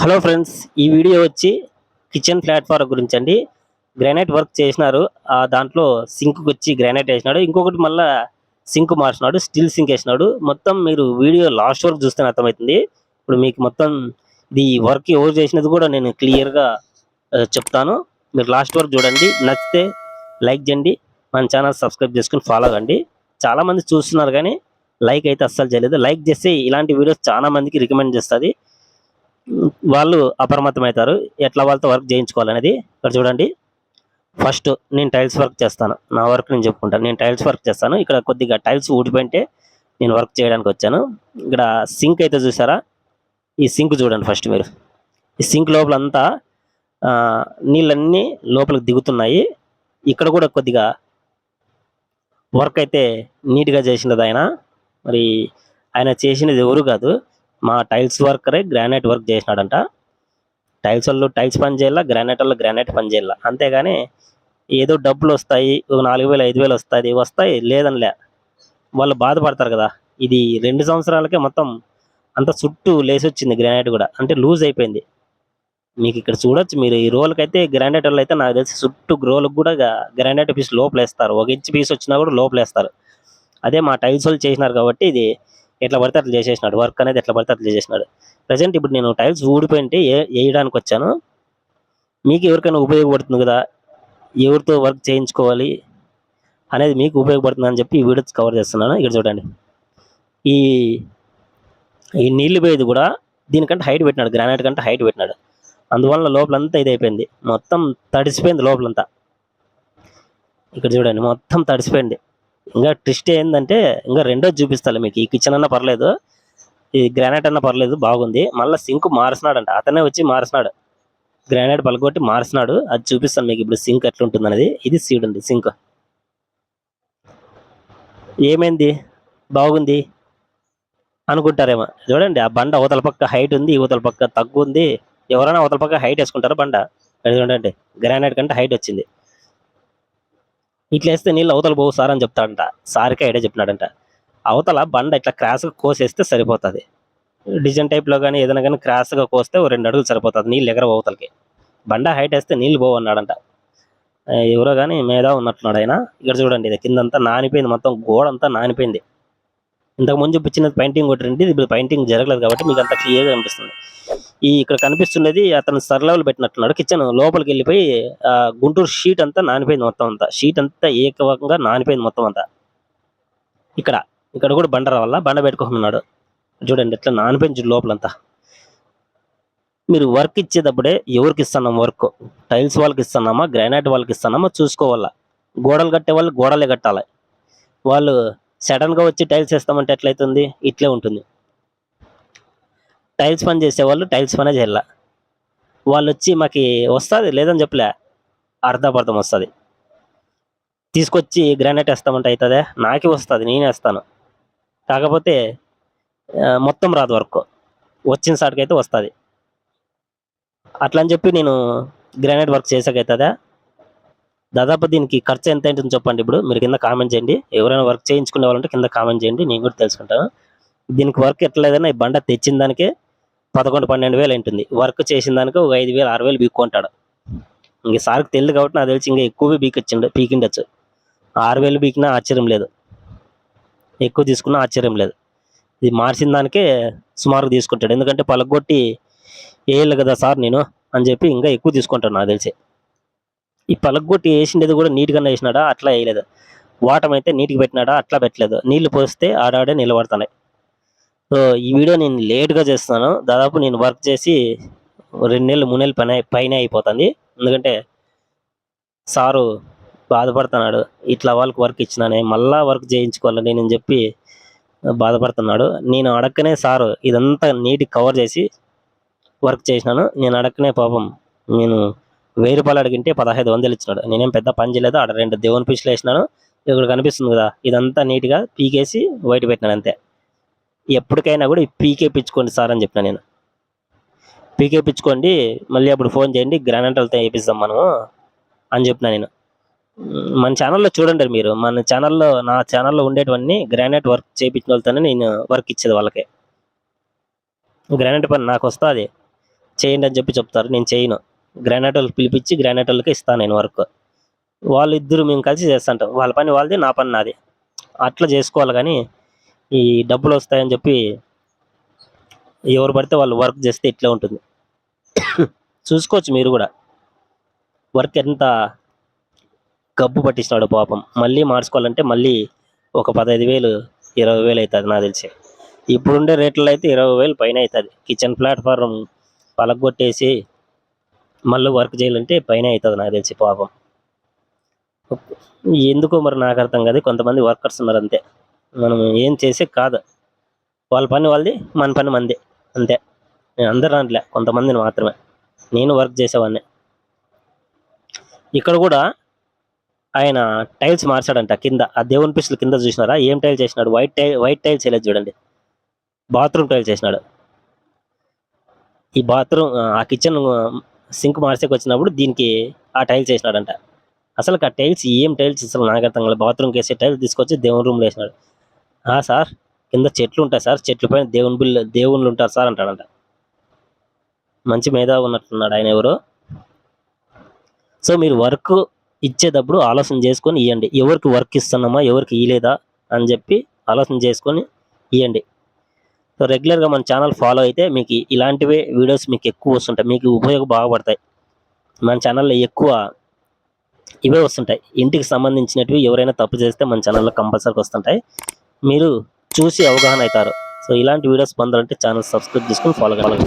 Hello friends ఈ video వచ్చి kitchen platform గురించి అండి గ్రానైట్ వర్క్ చేసినారు. ఆ దాంట్లో సింక్కి వచ్చి గ్రానైట్ వేసినాడు. ఇంకొకటి మళ్ళా సింక్ మార్చినాడు స్టీల్ సింక్ వేసినాడు. మొత్తం మీరు వీడియో లాస్ట్ వరకు చూస్తే అర్థమవుతుంది. ఇప్పుడు మీకు మొత్తం ఇది వర్క్ ఎవరు చేసినది కూడా నేను క్లియర్గా చెప్తాను. మీరు లాస్ట్ వరకు చూడండి. నచ్చితే లైక్ చేయండి. మన ఛానల్ సబ్స్క్రైబ్ చేసుకుని ఫాలో అవ్వండి. చాలా మంది చూస్తున్నారు కానీ లైక్ అయితే అస్సలు చేయలేదు. లైక్ చేస్తే ఇలాంటి వీడియోస్ చాలా మందికి రికమెండ్ చేస్తుంది. వాళ్ళు అప్రమత్తమవుతారు. ఎట్లా వాళ్ళతో వర్క్ చేయించుకోవాలనేది ఇక్కడ చూడండి. ఫస్ట్ నేను టైల్స్ వర్క్ చేస్తాను. నా వర్క్ నేను చెప్పుకుంటాను. నేను టైల్స్ వర్క్ చేస్తాను. ఇక్కడ కొద్దిగా టైల్స్ ఊడిపోయింటే నేను వర్క్ చేయడానికి వచ్చాను. ఇక్కడ సింక్ అయితే చూసారా? ఈ సింక్ చూడండి ఫస్ట్ మీరు. ఈ సింక్ లోపల అంతా నీళ్ళన్నీ లోపలికి దిగుతున్నాయి. ఇక్కడ కూడా కొద్దిగా వర్క్ అయితే నీట్గా చేసినది ఆయన. మరి ఆయన చేసినది ఎవరు కాదు. మా టైల్స్ వర్కరే గ్రానైట్ వర్క్ చేసినాడంట. టైల్స్ వాళ్ళు టైల్స్ పని చేయాల గ్రానైట్ వాళ్ళు గ్రానైట్ పని చేయాల? అంతేగాని ఏదో డబ్బులు వస్తాయి నాలుగు వేలు ఐదు వేలు వస్తాయి వస్తాయి లేదనిలే. వాళ్ళు బాధపడతారు కదా. ఇది రెండు సంవత్సరాలకే మొత్తం అంత చుట్టూ లేసి వచ్చింది గ్రానైట్ కూడా. అంటే లూజ్ అయిపోయింది. మీకు ఇక్కడ చూడొచ్చు మీరు ఈ రోజులకి అయితే గ్రానైట్ వాళ్ళు అయితే నాకు తెలిసి చుట్టూ రోల్కి కూడా గ్రానైట్ పీస్ లోపలేస్తారు. ఒక ఇంచ్ పీస్ వచ్చినా కూడా లోపలేస్తారు. అదే మా టైల్స్ వాళ్ళు చేసినారు కాబట్టి ఇది ఎట్లా పడితే అట్లా చేసేసినాడు. వర్క్ అనేది ఎట్లా పడితే అట్లా చేసేసినాడు. ప్రజెంట్ ఇప్పుడు నేను టైల్స్ ఊడిపోయింటే ఏ- వేయడానికి వచ్చాను. మీకు ఎవరికైనా ఉపయోగపడుతుంది కదా? ఎవరితో వర్క్ చేయించుకోవాలి అనేది మీకు ఉపయోగపడుతుంది అని చెప్పి ఈ వీడియోస్ కవర్ చేస్తున్నాను. ఇక్కడ చూడండి. ఈ ఈ నీళ్ళు పోయేది కూడా దీనికంటే హైట్ పెట్టినాడు. గ్రానైట్ కంటే హైట్ పెట్టినాడు. అందువల్ల లోపలంతా ఇది అయిపోయింది. మొత్తం తడిసిపోయింది లోపలంతా. ఇక్కడ చూడండి. మొత్తం తడిసిపోయింది. ఇంకా ట్విస్ట్ ఏంటంటే ఇంకా రెండోది చూపిస్తాను మీకు. ఈ కిచెన్ అన్న పర్లేదు ఈ గ్రానైట్ అన్న పర్లేదు బాగుంది. మళ్ళీ సింక్ మారుస్తున్నాడంట. అతనే వచ్చి మారుస్తున్నాడు. గ్రానైట్ పలకొట్టి మారుస్తున్నాడు. అది చూపిస్తాను మీకు ఇప్పుడు సింక్ ఎట్లుంటుంది అనేది ఇది సీడ్ ఉంది సింక్ ఏమైంది? బాగుంది అనుకుంటారేమో. చూడండి ఆ బండ అవతల పక్క హైట్ ఉంది ఇవతల పక్క తగ్గు ఉంది ఎవరైనా అవతల పక్క హైట్ వేసుకుంటారు బండ? అది చూడండి గ్రానైట్ కంటే హైట్ వచ్చింది. ఇట్లా వేస్తే నీళ్ళు అవతల పోవు సార్ అని చెప్తాడంట. సార్కే ఐడియా చెప్పినాడంట. అవతల బండ ఇట్లా క్రాస్గా కోసేస్తే సరిపోతుంది. డిజైన్ టైప్లో కానీ ఏదైనా కానీ క్రాస్గా కోస్తే ఓ రెండు అడుగులు సరిపోతుంది నీళ్ళు ఎగర అవతలకి. బండ హైట్ వేస్తే నీళ్ళు పోవు అన్నాడంట. ఎవరో కానీ మేధా ఉన్నట్టున్నాడు ఆయన. ఇక్కడ చూడండి ఇది కిందంతా నానిపోయింది. మొత్తం గోడ అంతా నానిపోయింది. ఇంతకు ముందు చూపించినది పెయింటింగ్ కొట్టింది ఇది పెయింటింగ్ జరగలేదు కాబట్టి మీకు అంత క్లియర్గా అనిపిస్తుంది ఈ ఇక్కడ కనిపిస్తున్నది అతను సర్ లెవెల్ పెట్టినట్టున్నాడు. కిచెన్ లోపలికి వెళ్ళిపోయి గుంటూరు షీట్ అంతా నానిపోయింది మొత్తం అంతా. షీట్ అంతా ఏకవకంగా నానిపోయింది మొత్తం అంతా. ఇక్కడ ఇక్కడ కూడా బండ వల్ల బండ పెట్టుకోమన్నాడు. చూడండి ఎట్లా నానిపోయింది లోపలంతా. మీరు వర్క్ ఇచ్చేటప్పుడే ఎవరికి ఇస్తున్నాం వర్క్? టైల్స్ వాళ్ళకి ఇస్తున్నామా? గ్రానైట్ వాళ్ళకి ఇస్తున్నామా? చూసుకోవాలా? గోడలు కట్టే వాళ్ళు గోడలే కట్టాలి. వాళ్ళు సడన్గా వచ్చి టైల్స్ వేస్తామంటే ఎట్లయితుంది? ఇట్లే ఉంటుంది. టైల్స్ పని చేసేవాళ్ళు టైల్స్ పనే చేయాల. వాళ్ళు వచ్చి మాకు వస్తుంది లేదని చెప్పలే. అర్ధపర్థం వస్తుంది. తీసుకొచ్చి గ్రానైట్ వేస్తామంటే అవుతుందే నాకే వస్తుంది నేనే వేస్తాను. కాకపోతే మొత్తం రాదు వర్క్. వచ్చిన సాటికి అయితే వస్తుంది. అట్లా అని చెప్పి నేను గ్రానైట్ వర్క్ చేసాకైతుందా దాదాపు దీనికి ఖర్చు ఎంత ఏంటని చెప్పండి ఇప్పుడు. మీరు కింద కామెంట్ చేయండి. ఎవరైనా వర్క్ చేయించుకునే వాళ్ళంటే కింద కామెంట్ చేయండి. నేను కూడా తెలుసుకుంటాను. దీనికి వర్క్ ఎట్లా లేదన్నా ఈ బండ తెచ్చిన దానికే పదకొండు పన్నెండు వేలు ఉంటుంది వర్క్ చేసిన దానికి ఒక ఐదు వేలు ఆరు వేలు బీక్కుంటాడు. ఇంక సార్కి తెలియదు కాబట్టి నాకు తెలిసి ఇంకా ఎక్కువ బీకొచ్చిండు పీకిండొచ్చు ఆరు వేలు బీకినా ఆశ్చర్యం లేదు. ఎక్కువ తీసుకున్నా ఆశ్చర్యం లేదు. ఇది మార్చిన దానికే సుమారుగా తీసుకుంటాడు. ఎందుకంటే పలగొట్టి వేయాలి కదా సార్ నేను? అని చెప్పి ఇంకా ఎక్కువ తీసుకుంటాను నాకు తెలిసి. ఈ పలగొట్టి వేసిండేది కూడా నీట్గానే వేసినాడా? అట్లా వేయలేదు. వాటం అయితే నీట్గా పెట్టినాడా? అట్లా పెట్టలేదు. నీళ్ళు పోస్తే ఆడాడే నిలబడుతున్నాయి. సో ఈ వీడియో నేను లేట్గా చేస్తున్నాను. దాదాపు నేను వర్క్ చేసి రెండు నెలలు మూడు నెలలు పైన పైన అయిపోతుంది. ఎందుకంటే సారు బాధపడుతున్నాడు. ఇట్లా వాళ్ళకి వర్క్ ఇచ్చినానే మళ్ళా వర్క్ చేయించుకోవాలని నేను చెప్పి బాధపడుతున్నాడు. నేను అడక్కనే సారు ఇదంతా నీటి కవర్ చేసి వర్క్ చేసినాను. నేను అడక్కనే పాపం నేను వెయ్యి రూపాయలు అడిగింటే పదహైదు వందలు ఇచ్చినాడు. నేనేం పెద్ద పని చేయలేదు. ఆడ రెండు దేవుని పిచ్చులు వేసినాను. ఇక్కడ కనిపిస్తుంది కదా ఇదంతా నీట్గా పీకేసి వైట్ పెట్టినాను అంతే. ఎప్పటికైనా కూడా పీకే పిచ్చుకోండి సార్ అని చెప్పిన నేను. పీకే పిచ్చుకోండి మళ్ళీ అప్పుడు ఫోన్ చేయండి గ్రానైట్లతో వేపిస్తాం మనము అని చెప్పిన నేను. మన ఛానల్లో చూడండి మీరు మన ఛానల్లో నా ఛానల్లో ఉండేటివన్నీ గ్రానైట్ వర్క్ చేయించిన వాళ్ళతోనే నేను వర్క్ ఇచ్చేది వాళ్ళకి. గ్రానైట్ పని నాకు వస్తుంది చేయండి అని చెప్పి చెప్తారు నేను చేయను. గ్రానైట్ వాళ్ళకి పిలిపించి గ్రానైట్ వాళ్ళకి ఇస్తాను నేను వర్క్ వాళ్ళిద్దరు మేము కలిసి చేస్తుంటాం వాళ్ళ పని వాళ్ళది నా పని నాది. అట్లా చేసుకోవాలి కానీ ఈ డబ్బులు వస్తాయని చెప్పి ఎవరు పడితే వాళ్ళు వర్క్ చేస్తే ఇట్లా ఉంటుంది. చూసుకోవచ్చు మీరు కూడా. వర్క్ ఎంత గబ్బు పట్టిస్తాడు పాపం. మళ్ళీ మార్చుకోవాలంటే మళ్ళీ ఒక పదహైదు వేలు ఇరవై వేలు అవుతుంది నాకు తెలిసి. ఇప్పుడుండే రేట్లలో అయితే ఇరవై వేలు పైన అవుతుంది కిచెన్ ప్లాట్ఫారం పలగొట్టేసి మళ్ళీ వర్క్ చేయాలంటే పైన అవుతుంది నాకు తెలిసి పాపం. ఎందుకో మరి నాకు అర్థం కాదు. కొంతమంది వర్కర్స్ ఉన్నారు అంతే. మనం ఏం చేసే కాదు. వాళ్ళ పని వాళ్ళది మన పని మంది. అంతే. నేను అందరు అనట్లే కొంతమందిని మాత్రమే. నేను వర్క్ చేసేవాడిని. ఇక్కడ కూడా ఆయన టైల్స్ మార్చాడంట కింద. ఆ దేవుని పిస్టులు కింద చూసినారా? ఏం టైల్ చేసినాడు? వైట్ టైల్ వైట్ టైల్స్ వేయలేదు చూడండి. బాత్రూమ్ టైల్ చేసినాడు. ఈ బాత్రూమ్ ఆ కిచెన్ సింక్ మార్చేకి వచ్చినప్పుడు దీనికి ఆ టైల్స్ వేసినాడంట అసలు ఆ టైల్స్ ఏం టైల్స్? అసలు నాకు అర్థం కాలేదు బాత్రూమ్కి వేసే టైల్స్ తీసుకొచ్చి దేవుని రూమ్లో వేసినాడు. సార్. కింద చెట్లు ఉంటాయి సార్. చెట్లు పైన దేవుని బిల్లు దేవుళ్ళు ఉంటారు సార్ అంటాడంట. మంచి మీద ఉన్నట్టున్నాడు ఆయన ఎవరు. సో మీరు వర్క్ ఇచ్చేటప్పుడు ఆలోచన చేసుకొని ఇవ్వండి ఎవరికి వర్క్ ఇస్తున్నామా ఎవరికి ఇయలేదా అని చెప్పి ఆలోచన చేసుకొని ఇవ్వండి సో రెగ్యులర్గా మన ఛానల్ ఫాలో అయితే మీకు ఇలాంటివే వీడియోస్ మీకు ఎక్కువ వస్తుంటాయి. మీకు ఉపయోగ బాగుపడతాయి మన ఛానల్లో ఎక్కువ ఇవే వస్తుంటాయి. ఇంటికి సంబంధించినవి ఎవరైనా తప్పు చేస్తే మన ఛానల్లో కంపల్సరీగా వస్తుంటాయి. మీరు చూసి అవగాహన అవుతారు. సో ఇలాంటి వీడియోస్ పొందాలంటే ఛానల్ సబ్స్క్రైబ్ చేసుకుని ఫాలో కావాలి